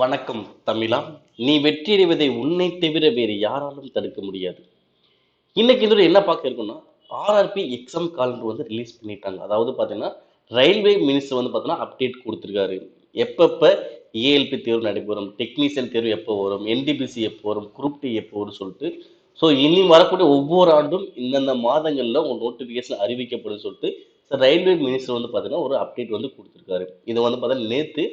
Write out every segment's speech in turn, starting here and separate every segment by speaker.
Speaker 1: வணக்கம் தமிழா. நீ வெற்றி அடைவதை உன்னை தவிர வேறு யாராலும் தடுக்க முடியாது. இன்னைக்கு இதோட என்ன பார்க்க இருக்கோம்னா ஆர்ஆர்பி எக்ஸாம் காலண்டர் வந்து ரிலீஸ் பண்ணிட்டாங்க. அதாவது பார்த்தீங்கன்னா ரயில்வே மினிஸ்டர் வந்து பார்த்தீங்கன்னா அப்டேட் கொடுத்துருக்காரு. எப்பப்போ ஏஎல்பி தேர்வு நடைபெறும் டெக்னீஷியன் தேர்வு எப்போ வரும் என்டிபிசி எப்போ வரும் குரூப் டி எப்போ வரும்னு சொல்லிட்டு ஸோ இனி வரக்கூடிய ஒவ்வொரு ஆண்டும் இந்தந்த மாதங்களில் உங்கள் நோட்டிஃபிகேஷன் அறிவிக்கப்படும் சொல்லிட்டு ரயில்வே மினிஸ்டர் வந்து பார்த்தீங்கன்னா ஒரு அப்டேட் வந்து கொடுத்துருக்காரு. இதை வந்து பார்த்தீங்கன்னா நேற்று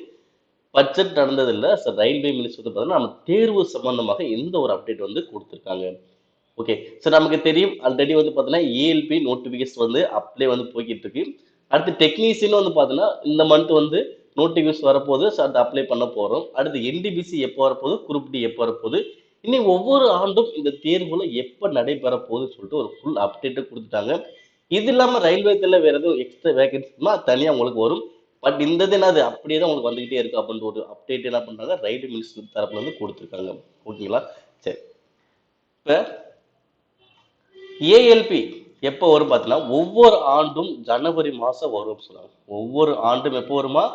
Speaker 1: பட்ஜெட் நடந்ததில்லை. சார் ரயில்வே மினிஸ்டர் வந்து பார்த்தீங்கன்னா நம்ம தேர்வு சம்பந்தமாக எந்த ஒரு அப்டேட் வந்து கொடுத்துருக்காங்க. ஓகே சார் நமக்கு தெரியும் ஆல்ரெடி வந்து பார்த்தீங்கன்னா ஏஎல்பி நோட்டிஃபிகேஷன் வந்து அப்ளை வந்து போய்கிட்டு இருக்கு அடுத்து டெக்னீஷியன் வந்து பார்த்தீங்கன்னா இந்த மந்த் வந்து நோட்டிஃபிகேஷன் வரப்போகுது. ஸோ அதை அப்ளை பண்ண போகிறோம் அடுத்து என்டிபிசி எப்போ வரப்போகுது? குரூப் டி எப்போ வரப்போகுது? இனி ஒவ்வொரு ஆண்டும் இந்த தேர்வுல எப்போ நடைபெற போகுதுன்னு சொல்லிட்டு ஒரு ஃபுல் அப்டேட்டை கொடுத்துட்டாங்க. இது இல்லாமல் ரயில்வே தேர்வில் வேறு எதுவும் எக்ஸ்ட்ரா வேகன்சினா தனியாக உங்களுக்கு வரும். பட் இந்த இது என்னது? அப்படியே தான் உங்களுக்கு வந்துகிட்டே இருக்கு அப்படின்ற ஒரு அப்டேட் என்ன பண்ணுறாங்க ரயில்வே மினிஸ்டர் தரப்புல இருந்து கொடுத்துருக்காங்க. ஓகேங்களா சரி. இப்போ ஏஎல்பி எப்போ வரும் பார்த்தீங்கன்னா ஒவ்வொரு ஆண்டும் ஜனவரி மாதம் வரும் சொல்கிறாங்க ஒவ்வொரு ஆண்டும் எப்போ வருமா?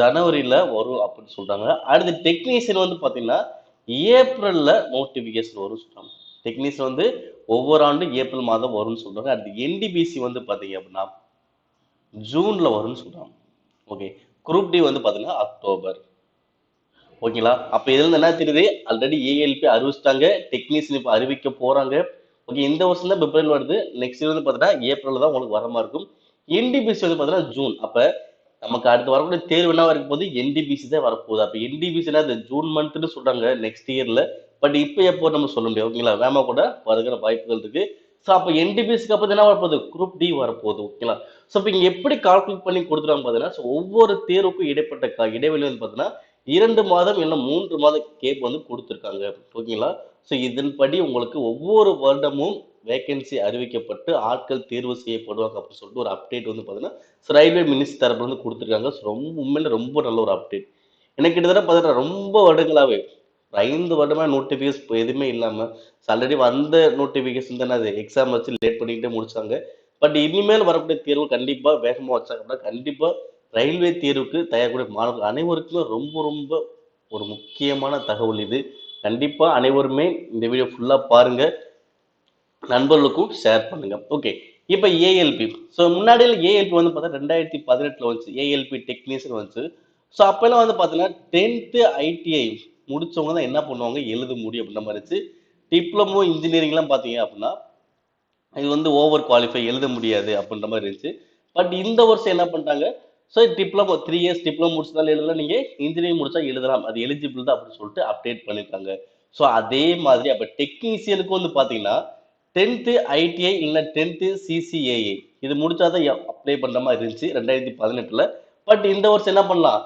Speaker 1: ஜனவரியில் வரும் அப்படின்னு சொல்கிறாங்க அடுத்து டெக்னீஷியன் வந்து பார்த்தீங்கன்னா ஏப்ரலில் நோட்டிஃபிகேஷன் வரும் சொல்கிறாங்க டெக்னீஷியன் வந்து ஒவ்வொரு ஆண்டும் ஏப்ரல் மாதம் வரும்னு சொல்கிறாங்க அடுத்து என்டிபிசி வந்து பார்த்தீங்க அப்படின்னா ஜூனில் வரும்னு சொல்கிறாங்க ஓகே குரூப் டி வந்து பார்த்தீங்கன்னா அக்டோபர் ஓகேங்களா அப்போ இதுல என்ன தெரியுது? Already ALP அறிவிச்சிட்டாங்க. டெக்னீஷியன் இப்போ அறிவிக்க போறாங்க. ஓகே இந்த வருஷம் தான் பிப்ரவரி வருது. நெக்ஸ்ட் இயர் வந்து பார்த்தீங்கன்னா ஏப்ரல் தான் உங்களுக்கு வர மாதிரி இருக்கும். என்டிபிசி வந்து பார்த்தீங்கன்னா ஜூன் அப்போ நமக்கு அடுத்து வரக்கூடிய தேர்வு என்ன இருக்க போது என்டிபிசி தான் வரப்போகுது. அப்போ என்டிபிசினா இந்த ஜூன் மந்த்னு சொல்றாங்க நெக்ஸ்ட் இயர்ல பட் இப்போ எப்போ நம்ம சொல்ல முடியாது ஓகேங்களா வேமா கூட வருகிற வாய்ப்புகள் இருக்கு. ஸோ அப்போ என்டிபிஎஸ்க்கு அப்போ என்ன வரப்போகுது? குரூப் டி வரப்போகுது ஓகேங்களா ஸோ இப்போ இங்கே எப்படி கால்குலேட் பண்ணி கொடுத்துருவாங்க பார்த்தீங்கன்னா ஸோ ஒவ்வொரு தேர்வுக்கும் இடைப்பட்ட கா இடைவெளி வந்து பார்த்தீங்கன்னா இரண்டு மாதம் இல்லை மூன்று மாத கேப் வந்து கொடுத்துருக்காங்க ஓகேங்களா ஸோ இதன்படி உங்களுக்கு ஒவ்வொரு வருடமும் வேகன்சி அறிவிக்கப்பட்டு ஆட்கள் தேர்வு செய்யப்படுவாங்க அப்படின்னு சொல்லிட்டு ஒரு அப்டேட் வந்து பார்த்தீங்கன்னா ரயில்வே மினிஸ்டர் தரப்புல வந்து கொடுத்துருக்காங்க. ஸோ ரொம்ப உண்மையில ரொம்ப நல்ல ஒரு அப்டேட் எனக்கு கிட்டத்தட்ட பார்த்தீங்கன்னா ரொம்ப வருடங்களாகவே ஐந்து வருடமா நோட்டிஃபிகேஷன் எதுவுமே இல்லாம ஆல்ரெடி வந்த நோட்டிஃபிகேஷன் தானே அது எக்ஸாம் வச்சு லேட் பண்ணிக்கிட்டே முடிச்சாங்க. பட் இனிமேல் வரக்கூடிய தேர்வு கண்டிப்பா வேகமா வச்சாங்க அப்படின்னா கண்டிப்பா ரயில்வே தேர்வுக்கு தயாரக்கூடிய மாணவர்கள் அனைவருக்குமே ரொம்ப ரொம்ப ஒரு முக்கியமான தகவல் இது. கண்டிப்பா அனைவருமே இந்த வீடியோ ஃபுல்லா பாருங்க. நண்பர்களுக்கும் ஷேர் பண்ணுங்க. ஓகே இப்போ ஏஎல்பி ஸோ முன்னாடியில் ஏஎல்பி வந்து பார்த்தா ரெண்டாயிரத்தி பதினெட்டில் வந்துச்சு. ஏஎல்பி டெக்னீஷியன் வந்துச்சு. ஸோ அப்போல்லாம் வந்து பார்த்தீங்கன்னா டென்த்து ஐடிஐ முடிச்சவங்க தான் என்ன பண்ணுவாங்க? எழுத முடியும் அப்படின்ற மாதிரி இருந்துச்சு டிப்ளமோ இன்ஜினியரிங்லாம் பார்த்தீங்க அப்படின்னா இது வந்து ஓவர் குவாலிஃபை எழுத முடியாது அப்படின்ற மாதிரி இருந்துச்சு. பட் இந்த வருஷம் என்ன பண்ணிட்டாங்க? So diploma three years diploma முடிச்சதால எழுதலாம் நீங்கள் இன்ஜினியரிங் முடிச்சா எழுதலாம். அது எலிஜிபிள் தான் அப்படின்னு சொல்லிட்டு அப்டேட் பண்ணியிருக்காங்க ஸோ அதே மாதிரி அப்போ டெக்னீஷியனுக்கு வந்து பார்த்தீங்கன்னா டென்த்து ஐடிஐ இல்லை டென்த்து சிசிஏஏ இது முடிச்சாதான் அப்ளை பண்ணுற மாதிரி இருந்துச்சு ரெண்டாயிரத்தி பதினெட்டில். பட் இந்த வருஷம் என்ன பண்ணலாம்?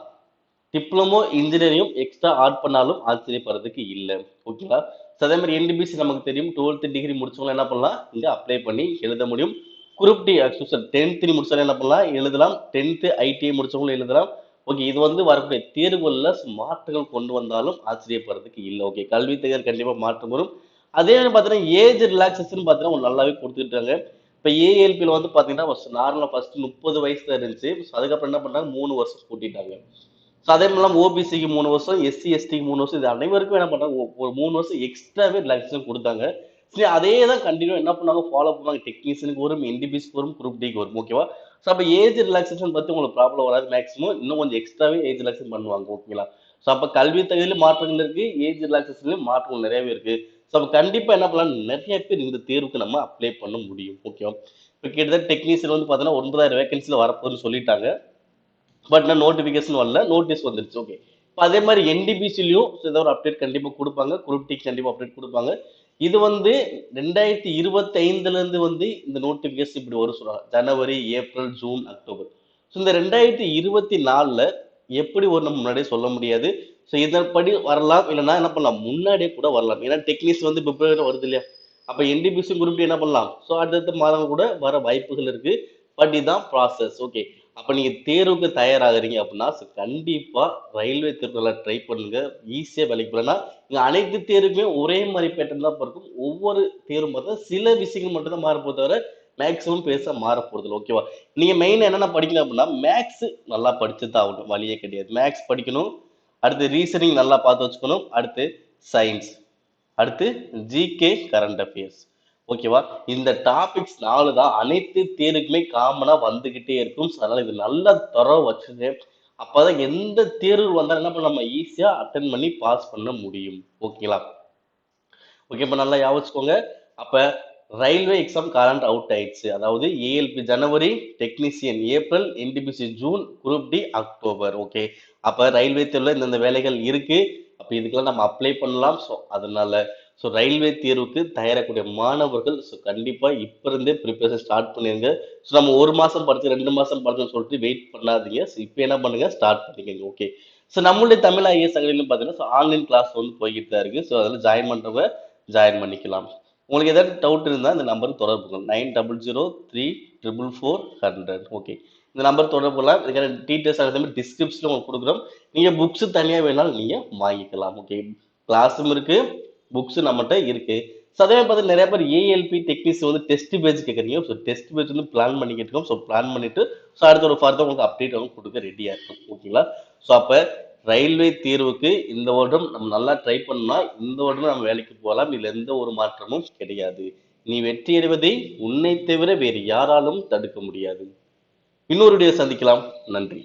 Speaker 1: டிப்ளமோ இன்ஜினியரிங் எக்ஸ்ட்ரா ஆட் பண்ணாலும் ஆச்சரியப்படுறதுக்கு இல்லை. ஓகேங்களா ஸோ அதே மாதிரி என்டிபிசி நமக்கு தெரியும். டுவெல்த்து டிகிரி முடிச்சவங்க என்ன பண்ணலாம்? இங்கே அப்ளை பண்ணி எழுத முடியும். குரூப் டி டென்த்து முடிச்சாலும் என்ன பண்ணலாம்? எழுதலாம். டென்த்து ஐடிஐ முடிச்சவங்களும் எழுதலாம். ஓகே இது வந்து வரக்கூடிய தேர்வுகளில் மாற்றங்கள் கொண்டு வந்தாலும் ஆச்சரியப்படுறதுக்கு இல்லை. ஓகே கல்வி தகுதி கண்டிப்பாக மாற்றம் வரும். அதே மாதிரி பார்த்தீங்கன்னா ஏஜ் ரிலாக்ஸேஷன் பார்த்தீங்கன்னா நல்லாவே கொடுத்துட்டாங்க இப்போ ஏஎல்பியில் வந்து பார்த்தீங்கன்னா நார்மலாக ஃபஸ்ட்டு முப்பது வயசில் இருந்துச்சு. அதுக்கப்புறம் என்ன பண்ணுறாங்க மூணு வருஷம் கூட்டிட்டாங்க. ஸோ அதே மாதிரி ஓபிசிக்கு மூணு வருஷம் எஸ்சி எஸ்டிக்கு மூணு வருஷம் இது அனைவருக்கும் என்ன பண்ணாங்க ஒரு மூணு வருஷம் எக்ஸ்ட்ராவே ரிலாக்ஸேஷன் கொடுத்தாங்க. சரி அதே தான் கண்டினியூ என்ன பண்ணாங்க ஃபாலோ பண்ணுவாங்க டெக்னீஷியனுக்கு வரும் என்டிபிஸ்க்கு வரும் குரூப் டிக்கு வரும் ஓகேவா ஸோ அப்போ ஏஜ் ரிலாக்ஸேஷன் பற்றி உங்களுக்கு ப்ராப்ளம் வராது மேக்ஸிமம் இன்னும் கொஞ்சம் எக்ஸ்ட்ராவே ஏஜ் ரிலாக்ஸேஷன் பண்ணுவாங்க ஓகேங்களா ஸோ அப்போ கல்வி தகுதியிலும் மாற்றங்கள் இருக்கு ஏஜ் ரிலாக்ஸேஷன்லையும் மாற்றங்கள் நிறையவே இருக்கு. ஸோ அப்போ கண்டிப்பாக என்ன பண்ணலாம் நிறைய பேர் இந்த தேர்வுக்கு நம்ம அப்ளை பண்ண முடியும் ஓகேவா இப்போ கிட்டத்தட்ட டெக்னீஷியன் வந்து பார்த்தீங்கன்னா ஒன்பதாயிரம் வேகன்சியில் வரப்போகுதுன்னு சொல்லிட்டாங்க. பட் நான் நோட்டிஃபிகேஷன் வரல. நோட்டீஸ் வந்துருச்சு. ஓகே இப்போ அதே மாதிரி என்டிபிசிலையும் ஏதோ ஒரு அப்டேட் கண்டிப்பாக கொடுப்பாங்க. குரூப் டிக்கு கண்டிப்பாக அப்டேட் கொடுப்பாங்க. இது வந்து ரெண்டாயிரத்தி இருபத்தி வந்து இந்த நோட்டிஃபிகேஷன் இப்படி வரும் சொல்கிறாங்க ஜனவரி ஏப்ரல் ஜூன் அக்டோபர் ஸோ இந்த ரெண்டாயிரத்தி இருபத்தி நாலில் எப்படி ஒரு நம்ம முன்னாடியே சொல்ல முடியாது. ஸோ இதன்படி வரலாம். இல்லைன்னா என்ன பண்ணலாம்? முன்னாடியே கூட வரலாம். ஏன்னா டெக்னிக்ஸ் வந்து பிப்ரவரி வருது இல்லையா? அப்போ என்டிபிசி குரூப் என்ன பண்ணலாம்? ஸோ அடுத்தடுத்த மாதம் கூட வர வாய்ப்புகள் இருக்குது பட் இதுதான் ப்ராசஸ் ஓகே அப்போ நீங்கள் தேர்வுக்கு தயாராகிறீங்க அப்படின்னா கண்டிப்பாக ரயில்வே தேர்வுல ட்ரை பண்ணுங்க. ஈஸியாக வேலைக்கு போகலன்னா இங்கே அனைத்து தேர்வுமே ஒரே மாதிரி பேட்டர்ன் தான் இருக்கும் ஒவ்வொரு தேர்வும் பார்த்தா சில விஷயங்கள் மட்டும்தான் மாறப்போ தவிர மேக்ஸிமம் பேச மாற போறது இல்லை ஓகேவா நீங்கள் மெயின் என்னென்ன படிக்கணும் அப்படின்னா மேக்ஸ் நல்லா படிச்சு தான் ஆகணும். வழியே கிடையாது. மேக்ஸ் படிக்கணும். அடுத்து ரீசனிங் நல்லா பார்த்து வச்சுக்கணும். அடுத்து சயின்ஸ் அடுத்து ஜிகே கரண்ட் அஃபேர்ஸ் ஓகேவா? இந்த டாபிக்ஸ் நாலு தான் அனைத்து தேர்வுக்குமே காமனா வந்துகிட்டே இருக்கும். அதனால இது நல்லா தரம் வச்சுது அப்பதான் எந்த தேர்வு வந்தாலும் என்ன பண்ண நம்ம ஈஸியா அட்டன் பண்ணி பாஸ் பண்ண முடியும். ஓகேங்களா? ஓகே இப்போ நல்லா யாவச்சுக்கோங்க அப்ப ரயில்வே எக்ஸாம் கரண்ட் அவுட் ஆயிடுச்சு. அதாவது ஏஎல்பி ஜனவரி technician April NTPC June group D October okay? அப்ப ரயில்வே தேர்வுல இந்தந்த வேலைகள் இருக்கு. அப்ப இதுக்கெல்லாம் நம்ம அப்ளை பண்ணலாம். ஸோ அதனால ஸோ ரயில்வே தேர்வுக்கு தயாரக்கூடிய மாணவர்கள் ஸோ கண்டிப்பாக இப்போ இருந்தே ப்ரிப்பரேஷன் ஸ்டார்ட் பண்ணிடுங்க ஸோ நம்ம ஒரு மாதம் படித்து ரெண்டு மாதம் படிச்சுன்னு சொல்லிட்டு வெயிட் பண்ணாதீங்க. ஸோ இப்போ என்ன பண்ணுங்கள் ஸ்டார்ட் பண்ணிக்கங்க. ஓகே ஸோ நம்மளுடைய தமிழ் ஐஏஎஸ் அகலிலும் பார்த்தீங்கன்னா ஸோ ஆன்லைன் கிளாஸ் வந்து போய்கிட்டு தான் இருக்குது ஸோ அதில் ஜாயின் பண்ணுறவங்க ஜாயின் பண்ணிக்கலாம். உங்களுக்கு ஏதாவது டவுட் இருந்தால் இந்த நம்பருக்கு தொடர்பு nine double zero three triple four hundred okay இந்த நம்பர் தொடர்பு கொள்ளலாம். இதுக்கான டீட்டெயில்ஸ் அதே டிஸ்கிரிப்ஷனில் உங்களுக்கு கொடுக்குறோம். நீங்கள் புக்ஸு தனியாக வேணாலும் நீங்கள் வாங்கிக்கலாம். ஓகே கிளாஸும் இருக்கு. புக்ஸ் நம்மகிட்ட இருக்கு. ஸோ அதே மாதிரி பார்த்து நிறைய பேர் ஏஎல்பி டெக்னிக்ஸ் வந்து டெஸ்ட் பேஜ் கேட்குறீங்க. ஸோ டெஸ்ட் பேஜ் வந்து பிளான் பண்ணிக்கிட்டு இருக்கோம். ஸோ பிளான் பண்ணிட்டு ஸோ அடுத்த ஒரு ஃபர்தர் உங்களுக்கு அப்டேட் வந்து கொடுக்க ரெடியாக இருக்கும். ஓகேங்களா ஸோ அப்போ ரயில்வே தீர்வுக்கு இந்த வருடம் நம்ம நல்லா ட்ரை பண்ணால் இந்த வருடம் நம்ம வேலைக்கு போகலாம். இதில் எந்த ஒரு மாற்றமும் கிடையாது. நீ வெற்றி அடைவதை உன்னை தவிர வேறு யாராலும் தடுக்க முடியாது. இன்னொரு வீடியோ சந்திக்கலாம். நன்றி.